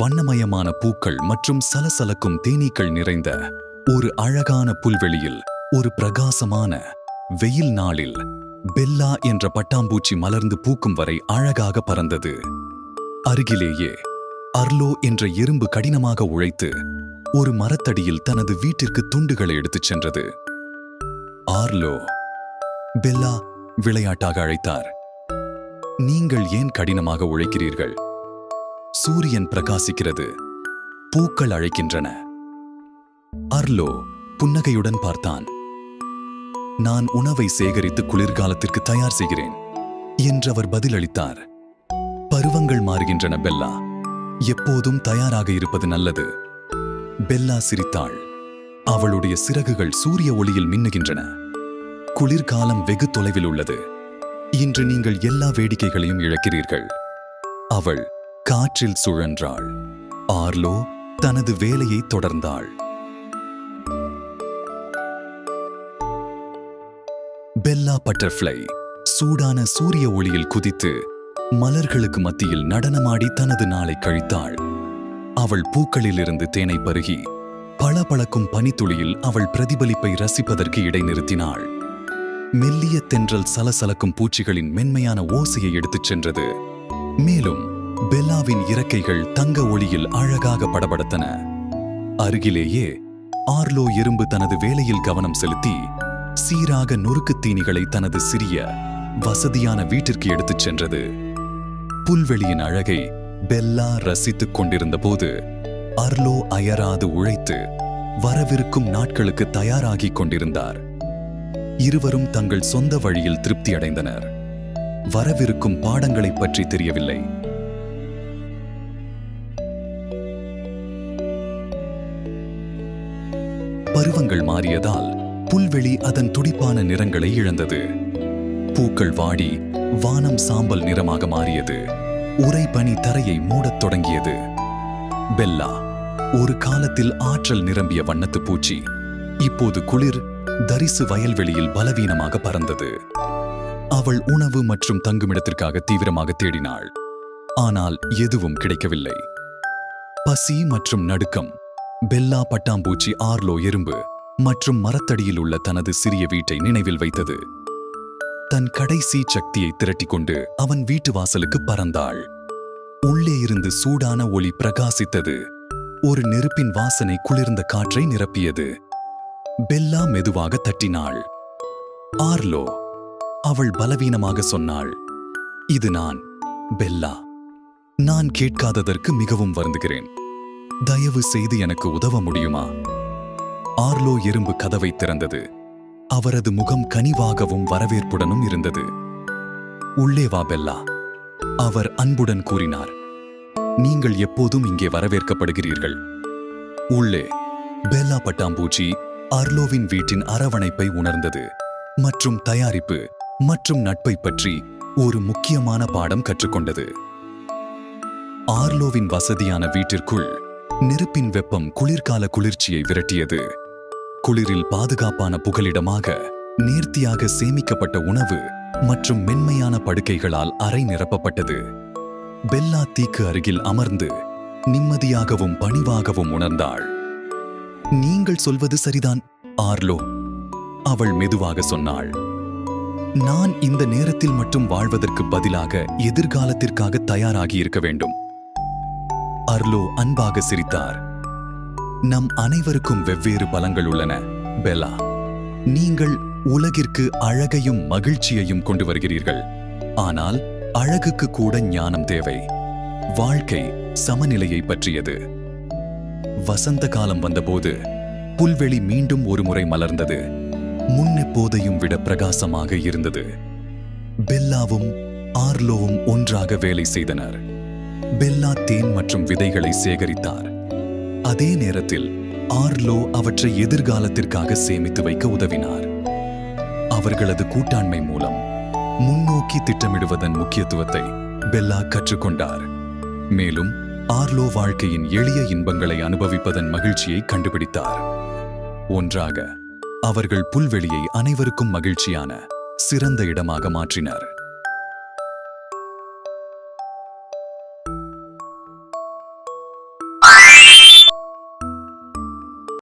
வண்ணமயமான பூக்கள் மற்றும் சலசலக்கும் தேனீக்கள் நிறைந்த ஒரு அழகான புல்வெளியில் ஒரு பிரகாசமான வெயில் நாளில் பெல்லா என்ற பட்டாம்பூச்சி மலர்ந்து பூக்கும் வரை அழகாக பறந்தது. அருகிலேயே அர்லோ என்ற எறும்பு கடினமாக உழைத்து ஒரு மரத்தடியில் தனது வீட்டிற்கு துண்டுகளை எடுத்துச் சென்றது. ஆர்லோ பெல்லா விளையாட்டாக அழைத்தார். நீங்கள் ஏன் கடினமாக உழைக்கிறீர்கள்? சூரியன் பிரகாசிக்கிறது. பூக்கள் அழைக்கின்றன. அர்லோ புன்னகையுடன் பார்த்தான். நான் உணவை சேகரித்து குளிர்காலத்திற்கு தயார் செய்கிறேன் என்று அவர் பதிலளித்தார். பருவங்கள் மாறுகின்றன பெல்லா. எப்போதும் தயாராக இருப்பது நல்லது. பெல்லா சிரித்தாள். அவளுடைய சிறகுகள் சூரிய ஒளியில் மின்னுகின்றன. குளிர்காலம் வெகு தொலைவில் உள்ளது. இன்று நீங்கள் எல்லா வேடிக்கைகளையும் இழக்கிறீர்கள். அவள் காற்றில் சுழன்றாள். ஆர்லோ தனது வேலையை தொடர்ந்தாள். பெல்லா பட்டர்ஃப்ளை சூடான சூரிய ஒளியில் குதித்து மலர்களுக்கு மத்தியில் நடனமாடி தனது நாளை கழித்தாள். அவள் பூக்களிலிருந்து தேனை பருகி பளபளக்கும் பனித்துளியில் அவள் பிரதிபலிப்பை ரசிப்பதற்கு இடைநிறுத்தினாள். மெல்லிய தென்றல் சலசலக்கும் பூச்சிகளின் மென்மையான ஓசையை எடுத்துச் சென்றது. மேலும் பெல்லாவின் இறக்கைகள் தங்க ஒளியில் அழகாக படபடத்தன. அருகிலேயே ஆர்லோ எறும்பு தனது வேலையில் கவனம் செலுத்தி சீராக நொறுக்குத் தீனிகளை தனது சிறிய வசதியான வீட்டிற்கு எடுத்துச் சென்றது. புல்வெளியின் அழகை பெல்லா ரசித்துக் கொண்டிருந்த போது அர்லோ அயராது உழைத்து வரவிருக்கும் நாட்களுக்கு தயாராகிக் கொண்டிருந்தார். இருவரும் தங்கள் சொந்த வழியில் திருப்தி அடைந்தனர் வரவிருக்கும் பாடங்களை பற்றி தெரியவில்லை. பருவங்கள் மாறியதால் புல்வெளி அதன் துடிப்பான நிறங்களை இழந்தது. பூக்கள் வாடி வானம் சாம்பல் நிறமாக மாறியது. உறைபனி தரையை மூடத் தொடங்கியது. பெல்லா ஒரு காலத்தில் ஆற்றல் நிரம்பிய வண்ணத்து பூச்சி இப்போது குளிர் தரிசு வயல்வெளியில் பலவீனமாக பறந்தது. அவள் உணவு மற்றும் தங்குமிடத்திற்காக தீவிரமாக தேடினாள். ஆனால் எதுவும் கிடைக்கவில்லை. பசி மற்றும் நடுக்கம் பெல்லா பட்டாம்பூச்சி ஆர்லோ எறும்பு மற்றும் மரத்தடியில் உள்ள தனது சிறிய வீட்டை நினைவில் வைத்தது. தன் கடைசி சக்தியை திரட்டிக்கொண்டு அவன் வீட்டு வாசலுக்கு பறந்தாள். உள்ளே இருந்து சூடான ஒளி பிரகாசித்தது. ஒரு நெருப்பின் வாசனை குளிர்ந்த காற்றை நிரப்பியது. பெல்லா மெதுவாக தட்டினாள். ஆர்லோ அவள் பலவீனமாக சொன்னாள். இது நான் பெல்லா. நான் கேட்காததற்கு மிகவும் வருந்துகிறேன். தயவு செய்து எனக்கு உதவ முடியுமா? ஆர்லோ எறும்பு கதவை திறந்தது. அவரது முகம் கனிவாகவும் வரவேற்புடனும் இருந்தது. உள்ளே வா பெல்லா அவர் அன்புடன் கூறினார். நீங்கள் எப்போதும் இங்கே வரவேற்கப்படுகிறீர்கள். உள்ளே பெல்லா பட்டாம்பூச்சி அர்லோவின் வீட்டின் அரவணைப்பை உணர்ந்தது. மற்றும் தயாரிப்பு மற்றும் நட்பை பற்றி ஒரு முக்கியமான பாடம் கற்றுக்கொண்டது. ஆர்லோவின் வசதியான வீட்டிற்குள் நெருப்பின் வெப்பம் குளிர்கால குளிர்ச்சியை விரட்டியது. குளிரில் பாதுகாப்பான புகலிடமாக நேர்த்தியாக சேமிக்கப்பட்ட உணவு மற்றும் மென்மையான படுக்கைகளால் அறை நிரப்பப்பட்டது. பெல்லா தீக்கு அருகில் அமர்ந்து நிம்மதியாகவும் பணிவாகவும் உணர்ந்தாள். நீங்கள் சொல்வது சரிதான். ஆர்லோ அவள் மெதுவாக சொன்னாள். நான் இந்த நேரத்தில் மட்டும் வாழ்வதற்கு பதிலாக எதிர்காலத்திற்காக தயாராகி இருக்க வேண்டும். அர்லோ அன்பாக சிரித்தார். நம் அனைவருக்கும் வெவ்வேறு பலங்கள் உள்ளன பெலா நீங்கள் உலகிற்கு அழகையும் மகிழ்ச்சியையும் கொண்டு வருகிறீர்கள். ஆனால் அழகுக்கு கூட ஞானம் தேவை. வாழ்க்கை சமநிலையை பற்றியது. வசந்த காலம் வந்தபோது புல்வெளி மீண்டும் ஒருமுறை மலர்ந்தது. முன்னெப்போதையும் விட பிரகாசமாக இருந்தது. பெல்லாவும் ஆர்லோவும் ஒன்றாக வேலை செய்தனர். பெல்லா தேன் மற்றும் விதைகளை சேகரித்தார். அதே நேரத்தில் ஆர்லோ அவற்றை எதிர்காலத்திற்காக சேமித்து வைக்க உதவினார். அவர்களது கூட்டாண்மை மூலம் முன்னோக்கி திட்டமிடுவதன் முக்கியத்துவத்தை பெல்லா கற்றுக்கொண்டார். மேலும் ஆர்லோ வாழ்க்கையின் எளிய இன்பங்களை அனுபவிப்பதன் மகிழ்ச்சியை கண்டுபிடித்தார். ஒன்றாக அவர்கள் புல்வெளியை அனைவருக்கும் மகிழ்ச்சியான சிறந்த இடமாக மாற்றினர்.